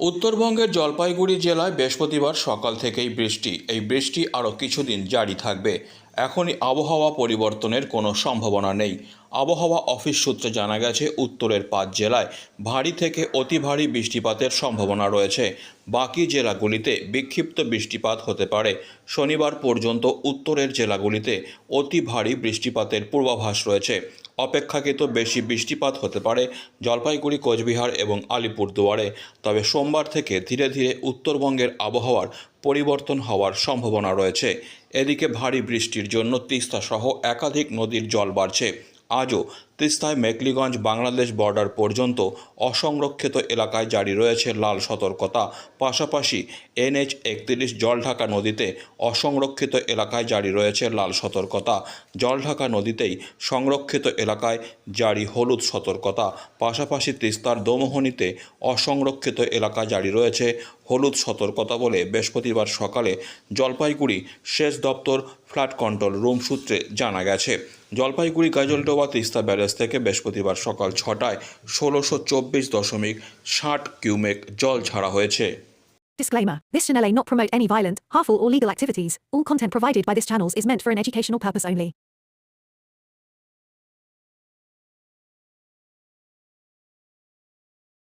উত্তরবঙ্গের জলপাইগুড়ি জেলায় বৃহস্পতিবার সকাল থেকেই বৃষ্টি। এই বৃষ্টি আরও কিছুদিন জারি থাকবে। এখনই আবহাওয়া পরিবর্তনের কোনো সম্ভাবনা নেই। আবহাওয়া অফিস সূত্রে জানা গেছে, উত্তরের পাঁচ জেলায় ভারী থেকে অতি ভারী বৃষ্টিপাতের সম্ভাবনা রয়েছে। বাকি জেলাগুলিতে বিক্ষিপ্ত বৃষ্টিপাত হতে পারে। শনিবার পর্যন্ত উত্তরের জেলাগুলিতে অতি ভারী বৃষ্টিপাতের পূর্বাভাস রয়েছে। অপেক্ষাকৃত বেশি বৃষ্টিপাত হতে পারে জলপাইগুড়ি, কোচবিহার এবং আলিপুরদুয়ারে। তবে সোমবার থেকে ধীরে ধীরে উত্তরবঙ্গের আবহাওয়ার পরিবর্তন হওয়ার সম্ভাবনা রয়েছে। এদিকে ভারী বৃষ্টির জন্য তিস্তা সহ একাধিক নদীর জল বাড়ছে। আজও তিস্তায় মেকলিগঞ্জ বাংলাদেশ বর্ডার পর্যন্ত অসংরক্ষিত এলাকায় জারি রয়েছে লাল সতর্কতা। পাশাপাশি এনএইচ একত্রিশ জলঢাকা নদীতে অসংরক্ষিত এলাকায় জারি রয়েছে লাল সতর্কতা। জলঢাকা নদীতেই সংরক্ষিত এলাকায় জারি হলুদ সতর্কতা। পাশাপাশি তিস্তার দোমোহনীতে অসংরক্ষিত এলাকা জারি রয়েছে হলুদ সতর্কতা বলে বৃহস্পতিবার সকালে জলপাইগুড়ি সেচ দপ্তর ফ্ল্যাট কন্ট্রোল রুম সূত্রে জানা গেছে। জলপাইগুড়ি, গাজলডোবা, তিস্তা, ব্যারেজ থেকে বৃহস্পতিবার সকাল ছটায় ষোলোশো চব্বিশ দশমিক ষাট কিউমেক জল ছাড়া হয়েছে Disclaimer This channel may not promote any violent, harmful, or legal activities. All content provided by this channel is meant for an educational purpose only.